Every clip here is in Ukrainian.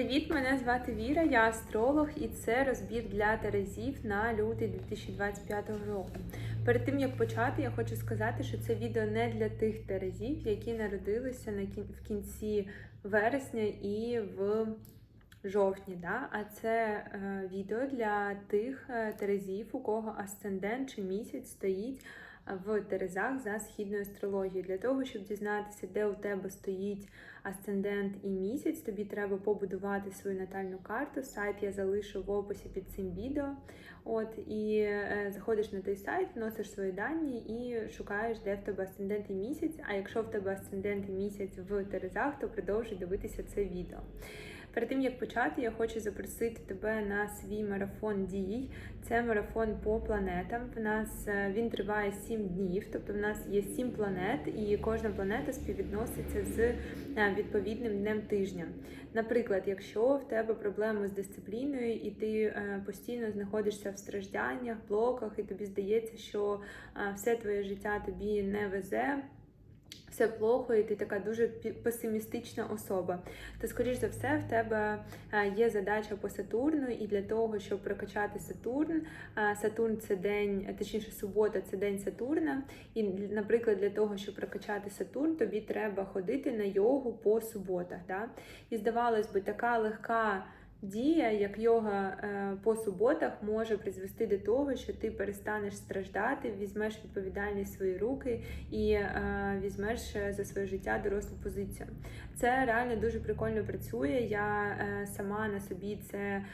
Привіт, мене звати Віра, я астролог, і це розбір для Терезів на лютий 2025 року. Перед тим як почати, я хочу сказати, що це відео не для тих Терезів, які народилися на кін- в кінці вересня і в жовтні. Да? А це е, відео для тих е, Терезів, у кого асцендент чи місяць стоїть в Терезах за східною астрологією. Для того, щоб дізнатися, де у тебе стоїть асцендент і місяць, тобі треба побудувати свою натальну карту. Сайт я залишу в описі під цим відео. От і е, заходиш на той сайт, вносиш свої дані і шукаєш, де в тебе асцендент і місяць. А якщо в тебе асцендент і місяць в Терезах, то продовжуй дивитися це відео. Перед тим як почати, я хочу запросити тебе на свій марафон дій. Це марафон по планетам. В нас е, він триває 7 днів, тобто в нас є 7 планет, і кожна планета співвідноситься з е, відповідним днем тижня. Наприклад, якщо в тебе проблеми з дисципліною, і ти е, постійно знаходишся в стражданнях, блоках, і тобі здається, що все твоє життя тобі не везе. Все плохо, і ти така дуже песимістична особа. То, скоріш за все, в тебе е, є задача по Сатурну, і для того, щоб прокачати Сатурн, е, Сатурн це день, е, точніше, субота це день Сатурна. І, наприклад, для того, щоб прокачати Сатурн, тобі треба ходити на йогу по суботах. Да? І здавалось би, така легка. Дія, як йога е, по суботах, може призвести до того, що ти перестанеш страждати, візьмеш відповідальність в свої руки і е, візьмеш е, за своє життя дорослу позицію. Це реально дуже прикольно працює. Я е, сама на собі це е,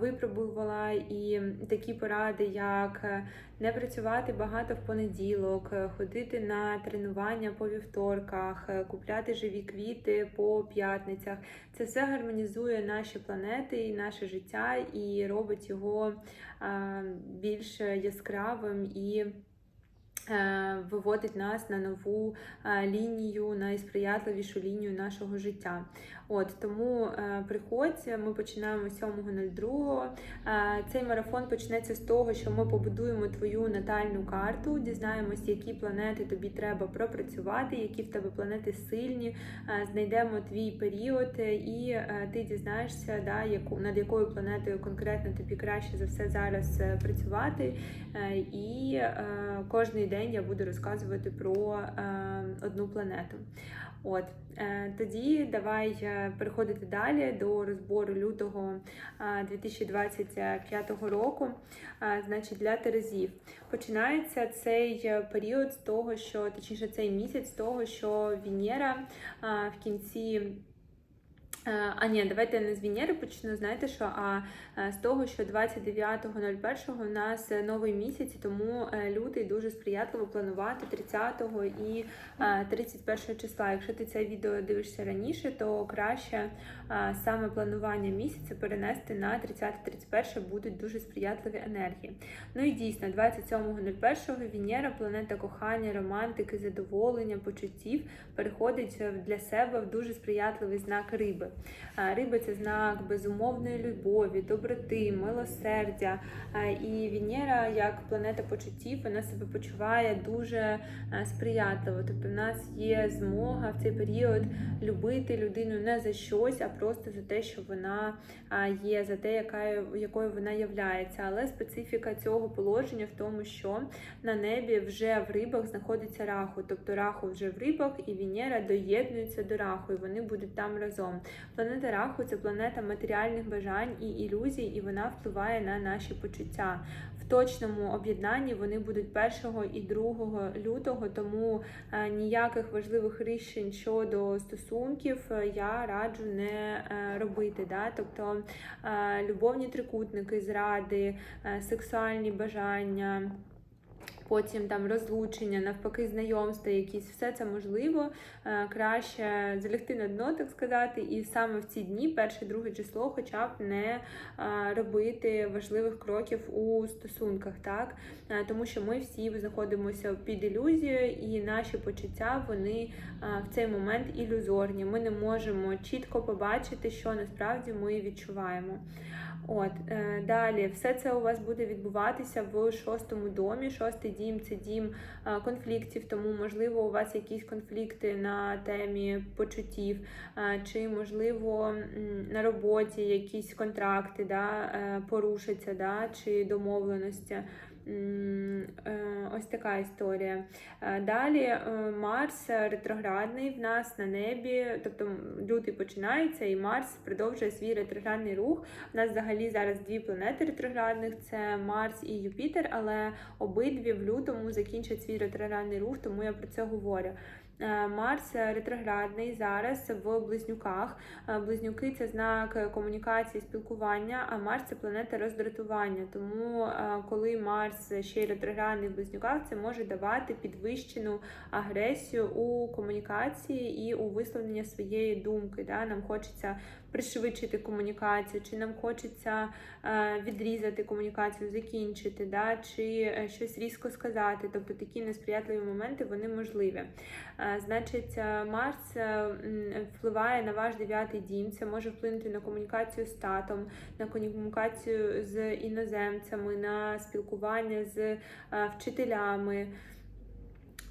випробувала, і такі поради, як е, не працювати багато в понеділок, ходити на тренування по вівторках, купляти живі квіти по п'ятницях. Це все гармонізує наші планети і наше життя і робить його більш яскравим і виводить нас на нову е, лінію, найсприятливішу лінію нашого життя. От тому е, приходь, ми починаємо 7.02. Е, Цей марафон почнеться з того, що ми побудуємо твою натальну карту, дізнаємось, які планети тобі треба пропрацювати, які в тебе планети сильні, е, знайдемо твій період, е, і е, ти дізнаєшся, да, яку над якою планетою конкретно тобі краще за все зараз е, працювати. Е, І е, кожний день я буду розказувати про е, одну планету. От е, тоді давай е, переходити далі до розбору лютого е, 2025 року. Е, Значить, для Терезів починається цей е, період з того, що точніше цей місяць з того, що Венера е, в кінці. Е, А ні, давайте не з Венери почну. Знаєте що? А е, з того, що 29.01 у нас е, новий місяць, тому лютий дуже сприятливо планувати 30 і е, 31 числа. Якщо ти це відео дивишся раніше, то краще саме планування місяця перенести на 30-31 будуть дуже сприятливі енергії. Ну і дійсно, 27.01 Венера, планета кохання, романтики, задоволення, почуттів, переходить для себе в дуже сприятливий знак риби. А, Риби це знак безумовної любові, доброти, милосердя. І Венера, як планета почуттів, вона себе почуває дуже е, сприятливо. Тобто, в нас є змога в цей період любити людину не за щось, а просто за те, що вона є, за те, якою вона являється. Але специфіка цього положення в тому, що на небі вже в рибах знаходиться раху. Тобто раху вже в рибах, і Венера доєднується до раху, і вони будуть там разом. Планета Раху це планета матеріальних бажань і ілюзій, і вона впливає на наші почуття. В точному об'єднанні вони будуть 1 і 2 лютого, тому е, ніяких важливих рішень щодо стосунків я раджу не е, робити. Да? Тобто е, любовні трикутники, зради, сексуальні бажання. Потім там розлучення, навпаки, знайомства, якісь все це можливо. Е, Краще залягти на дно, так сказати, і саме в ці дні, перше, друге число, хоча б не е, робити важливих кроків у стосунках, так Е, тому що ми всі знаходимося під ілюзією, і наші почуття вони в цей момент ілюзорні. Ми не можемо чітко побачити, що насправді ми відчуваємо. От далі, все це у вас буде відбуватися в шостому домі. Шостий дім це дім конфліктів, тому можливо у вас якісь конфлікти на темі почуттів, чи можливо на роботі якісь контракти да, е, порушаться, да, чи домовленості. Е, Ось така історія. Е, Далі е, Марс ретроградний в нас на небі, тобто лютий починається, і Марс продовжує свій ретроградний рух. У нас взагалі зараз дві планети ретроградних: це Марс і Юпітер, але обидві в лютому закінчать свій ретроградний рух, тому я про це говорю. Е, Марс ретроградний зараз в близнюках. Е, Близнюки це знак комунікації, спілкування, а Марс це планета роздратування. Тому, е, коли Марс ще й ретроградний в близнюках, це може давати підвищену агресію у комунікації і у висловлення своєї думки. Нам хочеться пришвидшити комунікацію, чи нам хочеться е, відрізати комунікацію, закінчити, да? чи е, щось різко сказати. Тобто такі несприятливі моменти вони можливі. Е, Значить, Марс впливає на ваш дев'ятий дім. Це може вплинути на комунікацію з татом, на комунікацію з іноземцями, на спілкування з вчителями.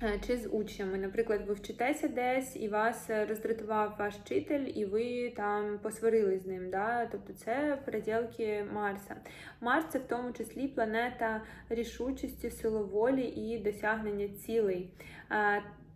Е, Чи з учнями, наприклад, ви вчитеся десь і вас е, роздратував ваш вчитель, і ви там посварили з ним. Да? Тобто це переділки Марса. Марс це в тому числі планета рішучості, силоволі і досягнення цілей.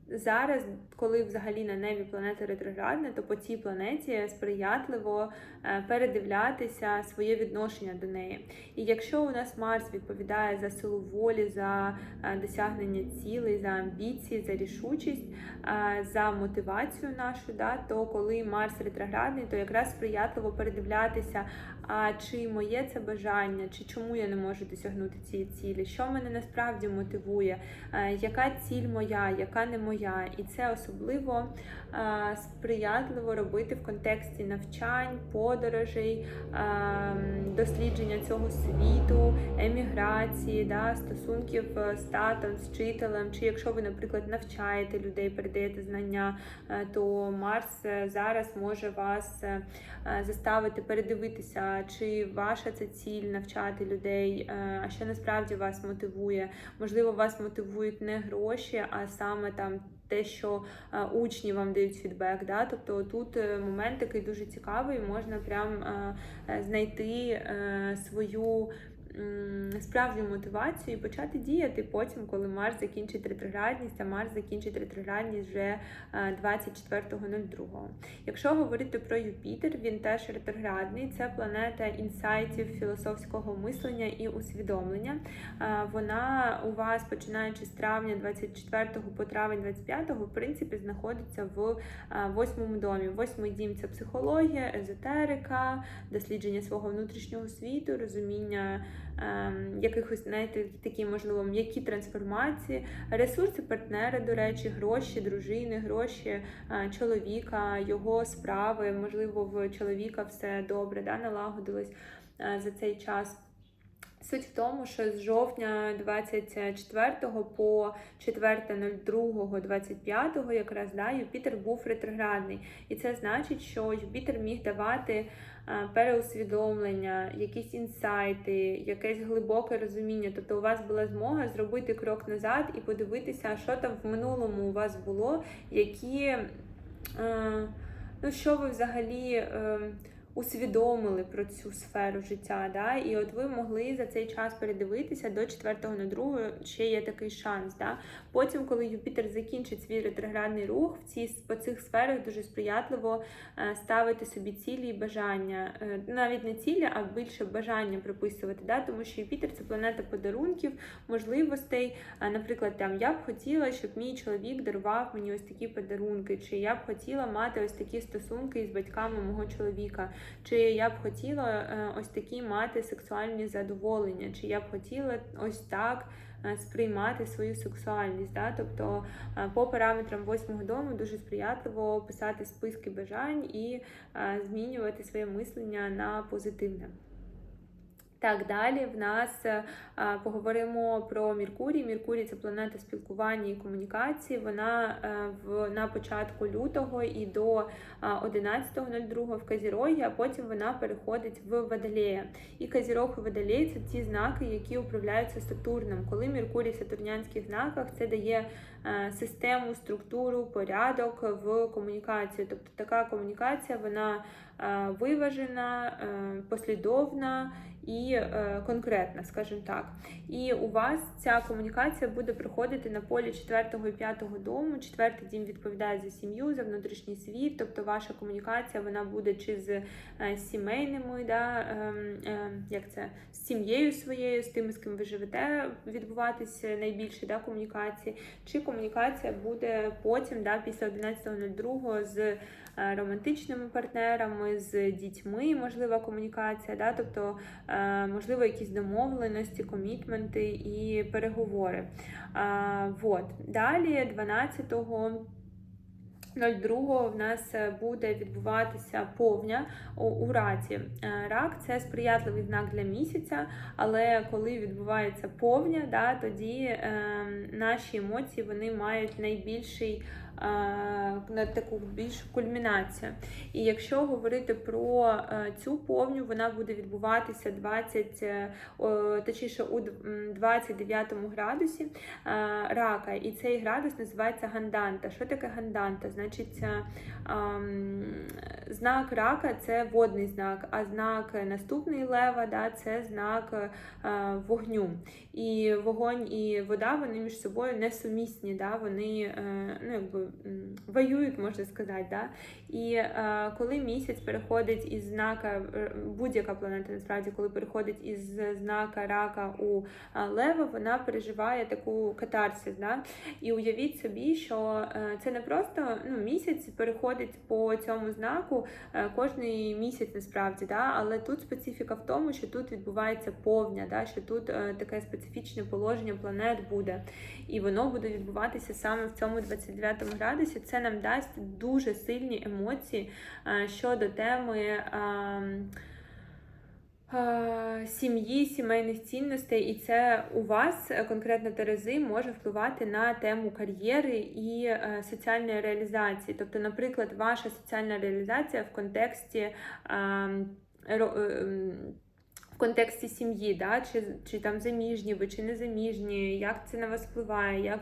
Зараз, коли взагалі на небі планета ретроградна, то по цій планеті сприятливо е, передивлятися своє відношення до неї. І якщо у нас Марс відповідає за силу волі, за е, досягнення цілей, за амбіції, за рішучість, е, за мотивацію нашу, да, то коли Марс ретроградний, то якраз сприятливо передивлятися, а чи моє це бажання, чи чому я не можу досягнути цієї цілі, що мене насправді мотивує, е, яка ціль моя, яка не моя. І це особливо е, сприятливо робити в контексті навчань, подорожей, е, дослідження цього світу, еміграції, да, стосунків з татом, з вчителем, чи якщо ви, наприклад, навчаєте людей, передаєте знання, то Марс зараз може вас заставити передивитися, чи ваша це ціль навчати людей, е, а що насправді вас мотивує. Можливо, вас мотивують не гроші, а саме там. Те, що е, учні вам дають фідбек, да? тобто тут е, момент такий дуже цікавий, можна прям е, знайти е, свою справжню мотивацію і почати діяти потім, коли Марс закінчить ретроградність, а Марс закінчить ретроградність вже е, 24.02. Якщо говорити про Юпітер, він теж ретроградний, це планета інсайтів, філософського мислення і усвідомлення. Е, Вона у вас, починаючи з травня 24 по травень 25, в принципі, знаходиться в е, восьмому домі. Восьмий дім це психологія, езотерика, дослідження свого внутрішнього світу, розуміння якихось знаєте, такі, можливо, м'які трансформації, ресурси партнера, до речі, гроші, дружини, гроші е, чоловіка, його справи. Можливо, в чоловіка все добре да, налагодилось е, за цей час. Суть в тому, що з жовтня 24 по 4.02.25 якраз да, Юпітер був ретроградний. І це значить, що Юпітер міг давати переусвідомлення, якісь інсайти, якесь глибоке розуміння. Тобто у вас була змога зробити крок назад і подивитися, що там в минулому у вас було, які, е, ну що ви взагалі. Усвідомили про цю сферу життя. Да? І от ви могли за цей час передивитися до 4 на 2 ще є такий шанс. Да? Потім, коли Юпітер закінчить свій ретроградний рух, в ці, по цих сферах дуже сприятливо е, ставити собі цілі і бажання. Е, Навіть не цілі, а більше бажання приписувати. Да? Тому що Юпітер це планета подарунків, можливостей. Наприклад, там я б хотіла, щоб мій чоловік дарував мені ось такі подарунки, чи я б хотіла мати ось такі стосунки із батьками мого чоловіка. Чи я б хотіла е, ось такі мати сексуальні задоволення, чи я б хотіла ось так е, сприймати свою сексуальність. Да? Тобто е, по параметрам восьмого дому дуже сприятливо писати списки бажань і змінювати своє мислення на позитивне. Так, далі в нас е, а, поговоримо про Міркурій. Міркурій це планета спілкування і комунікації. Вона е, в на початку лютого і до а, 11.02 в Казірогі, а потім вона переходить в Водолея. І Казірог і Водолей це ті знаки, які управляються Сатурном. Коли Міркурій в сатурнянських знаках, це дає е, систему, структуру, порядок в комунікації. Тобто така комунікація вона е, виважена, е, послідовна і е, конкретна, скажімо так. І у вас ця комунікація буде проходити на полі 4 і 5 дому. Четвертий дім відповідає за сім'ю, за внутрішній світ, тобто ваша комунікація вона буде чи з е, сімейними, да, е, е, як це, з сім'єю своєю, з тими, з ким ви живете, відбуватися найбільше да, комунікації, чи комунікація буде потім, да, після 11.02 з е, романтичними партнерами, з дітьми, можлива комунікація, да, тобто, е, можливо, якісь домовленості, комітменти і переговори. А, вот. Далі, 12 02 в нас е, буде відбуватися повня у, раці. Е, Рак це сприятливий знак для місяця, але коли відбувається повня, да, тоді е, наші емоції вони мають найбільший на таку більшу кульмінацію. І якщо говорити про е, цю повню, вона буде відбуватися 20, е, точніше у 29 градусі е, рака, і цей градус називається ганданта. Що таке ганданта? Значить, е, знак рака це водний знак, а знак наступний лева да, це знак е, вогню. І вогонь і вода вони між собою несумісні, да, вони е, ну, якби, воюють, можна сказати. Да? І е, коли місяць переходить із знака, е, будь-яка планета насправді, коли переходить із знака рака у е, лева, вона переживає таку катарсис. Да? І уявіть собі, що е, це не просто ну, місяць переходить по цьому знаку кожний місяць насправді, да? але тут специфіка в тому, що тут відбувається повня, да? що тут таке специфічне положення планет буде. І воно буде відбуватися саме в цьому 29 градусі. Це нам дасть дуже сильні емоції е, щодо теми. ем, е, Сім'ї, сімейних цінностей, і це у вас конкретно Терези може впливати на тему кар'єри і е, соціальної реалізації. Тобто, наприклад, ваша соціальна реалізація в контексті ем, ем, в контексті сім'ї, да? чи, чи там заміжні ви, чи не заміжні, як це на вас впливає, як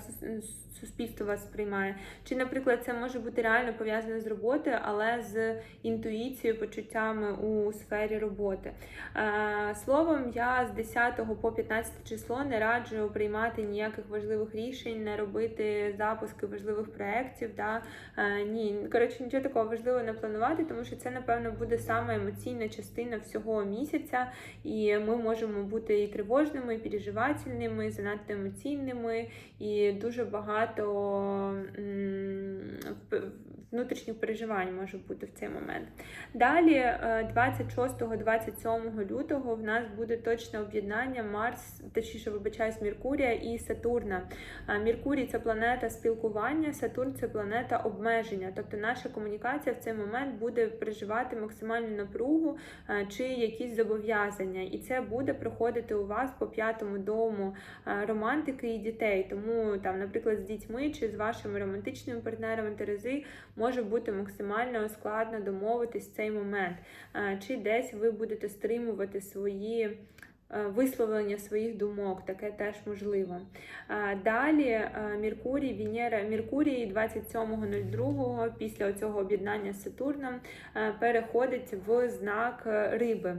суспільство вас сприймає. Чи, наприклад, це може бути реально пов'язане з роботою, але з інтуїцією, почуттями у сфері роботи. Е, Словом, я з 10 по 15 число не раджу приймати ніяких важливих рішень, не робити запуски важливих проєктів. Да? Е, Ні, коротше, нічого такого важливого не планувати, тому що це, напевно, буде саме емоційна частина всього місяця, і ми можемо бути і тривожними, і переживательними, і занадто емоційними, і дуже багато м, внутрішніх переживань може бути в цей момент. Далі, е, 26-27 лютого, в нас буде точне об'єднання Марс, точніше, вибачаюсь, Меркурія і Сатурна. А Меркурій це планета спілкування, Сатурн це планета обмеження. Тобто наша комунікація в цей момент буде переживати максимальну напругу е, чи якісь зобов'язання. І це буде проходити у вас по п'ятому дому е, романтики і дітей. Тому там, наприклад, з дітьми чи з вашими романтичними партнерами Терези може бути максимально складно домовитись в цей момент. Е, Чи десь ви будете стримувати свої. е, Висловлення своїх думок, таке теж можливо. Е, Далі Меркурій, Венера, Меркурій 27.02 після цього об'єднання з Сатурном переходить в знак риби.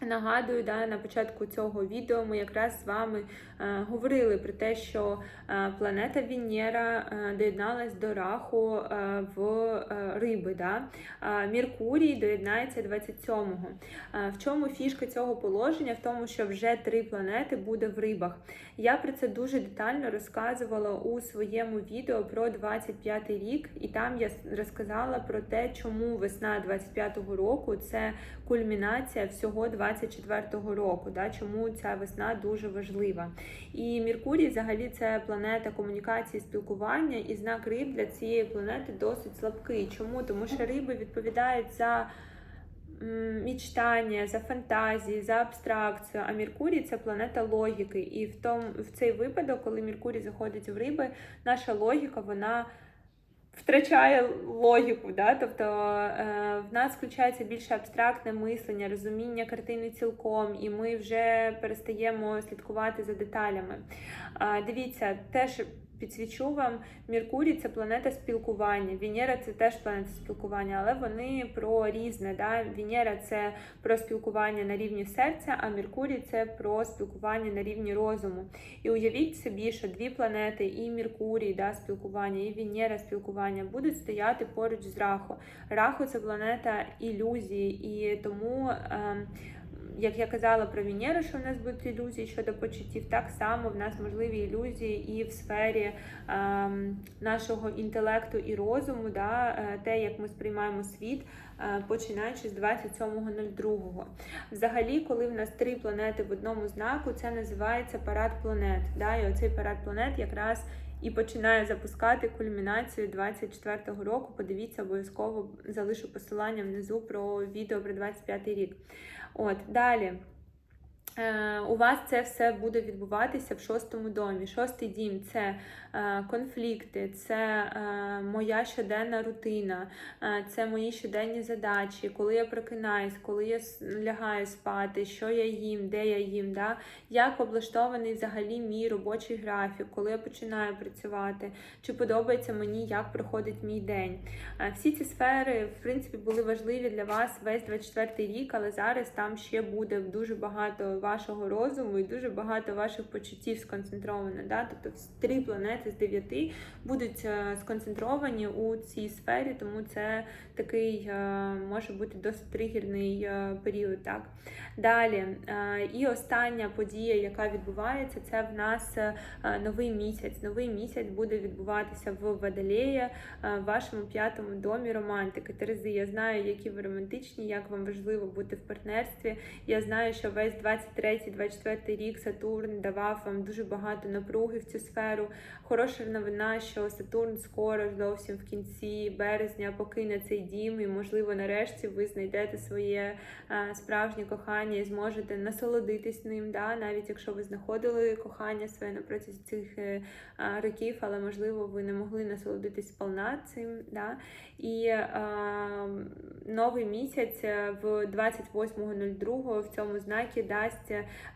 Нагадую, да, на початку цього відео ми якраз з вами е, говорили про те, що е, планета Венера е, доєдналась до раху е, в е, риби. Да? Е, Меркурій доєднається 27-го. Е, в чому фішка цього положення? В тому, що вже три планети буде в рибах. Я про це дуже детально розказувала у своєму відео про 25 рік, і там я розказала про те, чому весна 25-го року це кульмінація всього 24-го року, да, чому ця весна дуже важлива. І Меркурій, взагалі, це планета комунікації, спілкування, і знак риб для цієї планети досить слабкий. Чому? Тому що риби відповідають за мічтання, за фантазії, за абстракцію. А Меркурій це планета логіки. І в тому в цей випадок, коли Меркурій заходить в риби, наша логіка вона. Втрачає логіку, да? тобто е, в нас включається більше абстрактне мислення, розуміння картини цілком, і ми вже перестаємо слідкувати за деталями. Дивіться, теж підсвічу вам, Меркурій це планета спілкування, Венера це теж планета спілкування, але вони про різне. Да? Венера це про спілкування на рівні серця, а Меркурій це про спілкування на рівні розуму. І уявіть собі, що дві планети, і Меркурій, да, спілкування, і Венера спілкування будуть стояти поруч з Раху. Раху це планета ілюзії, і тому. Е, як я казала про Венеру, що в нас будуть ілюзії щодо почуттів, так само в нас можливі ілюзії і в сфері е, нашого інтелекту і розуму, да, е, те, як ми сприймаємо світ, е, починаючи з 27.02. Взагалі, коли в нас три планети в одному знаку, це називається парад планет. Да, І оцей парад планет якраз. І починає запускати кульмінацію 24-го року. Подивіться, обов'язково залишу посилання внизу про відео про 25-й рік. От, далі. Е, у вас це все буде відбуватися в шостому домі. Шостий дім це е, конфлікти, це е, моя щоденна рутина, це мої щоденні задачі, коли я прокинаюсь, коли я лягаю спати, що я їм, де я їм, да? як облаштований взагалі мій робочий графік, коли я починаю працювати, чи подобається мені, як проходить мій день. Всі ці сфери, в принципі, були важливі для вас весь 24 рік, але зараз там ще буде дуже багато вашого розуму і дуже багато ваших почуттів сконцентровано. Да? Тобто три планети з дев'яти будуть е, сконцентровані у цій сфері, тому це такий е, може бути досить тригерний е, період. Так? Далі, і остання подія, яка відбувається, це в нас новий місяць. Новий місяць буде відбуватися в Водолеї, в вашому п'ятому домі романтики. Терези, я знаю, які ви романтичні, як вам важливо бути в партнерстві. Я знаю, що весь 20 23-24 рік Сатурн давав вам дуже багато напруги в цю сферу. Хороша новина, що Сатурн скоро зовсім в кінці березня покине цей дім, і, можливо, нарешті ви знайдете своє справжнє кохання і зможете насолодитись ним, да? навіть якщо ви знаходили кохання своє на цих е, років, але можливо ви не могли насолодитись сповна цим. Да? І новий місяць е, в 28.02 в цьому знакі дасть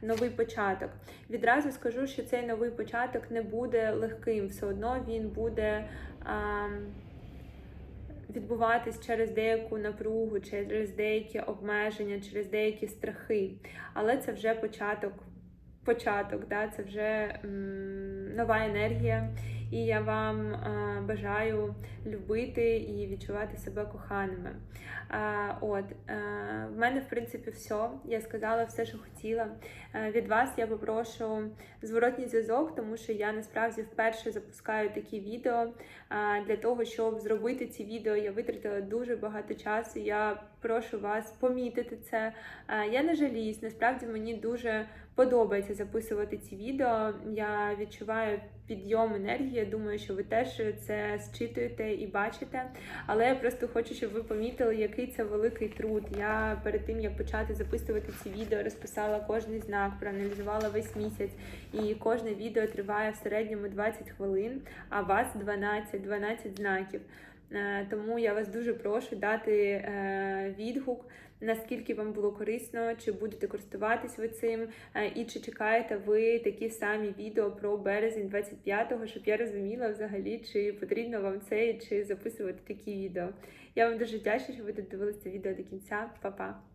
новий початок. Відразу скажу, що цей новий початок не буде легким, все одно він буде. А, Відбуватись через деяку напругу, через деякі обмеження, через деякі страхи. Але це вже початок, початок, да? це вже м, нова енергія. І я вам бажаю любити і відчувати себе коханими. От в мене, в принципі, все. Я сказала все, що хотіла. Від вас я попрошу зворотній зв'язок, тому що я насправді вперше запускаю такі відео. Для того, щоб зробити ці відео, я витратила дуже багато часу. Я прошу вас помітити це. Я не жаліюсь, насправді мені дуже подобається записувати ці відео. Я відчуваю підйом енергії. Я думаю, що ви теж це зчитуєте і бачите. Але я просто хочу, щоб ви помітили, який це великий труд. Я перед тим як почати записувати ці відео, розписала кожний знак, проаналізувала весь місяць, і кожне відео триває в середньому 20 хвилин, а вас 12, 12 знаків. Е, тому я вас дуже прошу дати е, відгук, наскільки вам було корисно, чи будете користуватись ви цим, е, і чи чекаєте ви такі самі відео про березень 25-го, щоб я розуміла взагалі, чи потрібно вам це, чи записувати такі відео. Я вам дуже вдячна, що ви додивилися відео до кінця. Па-па!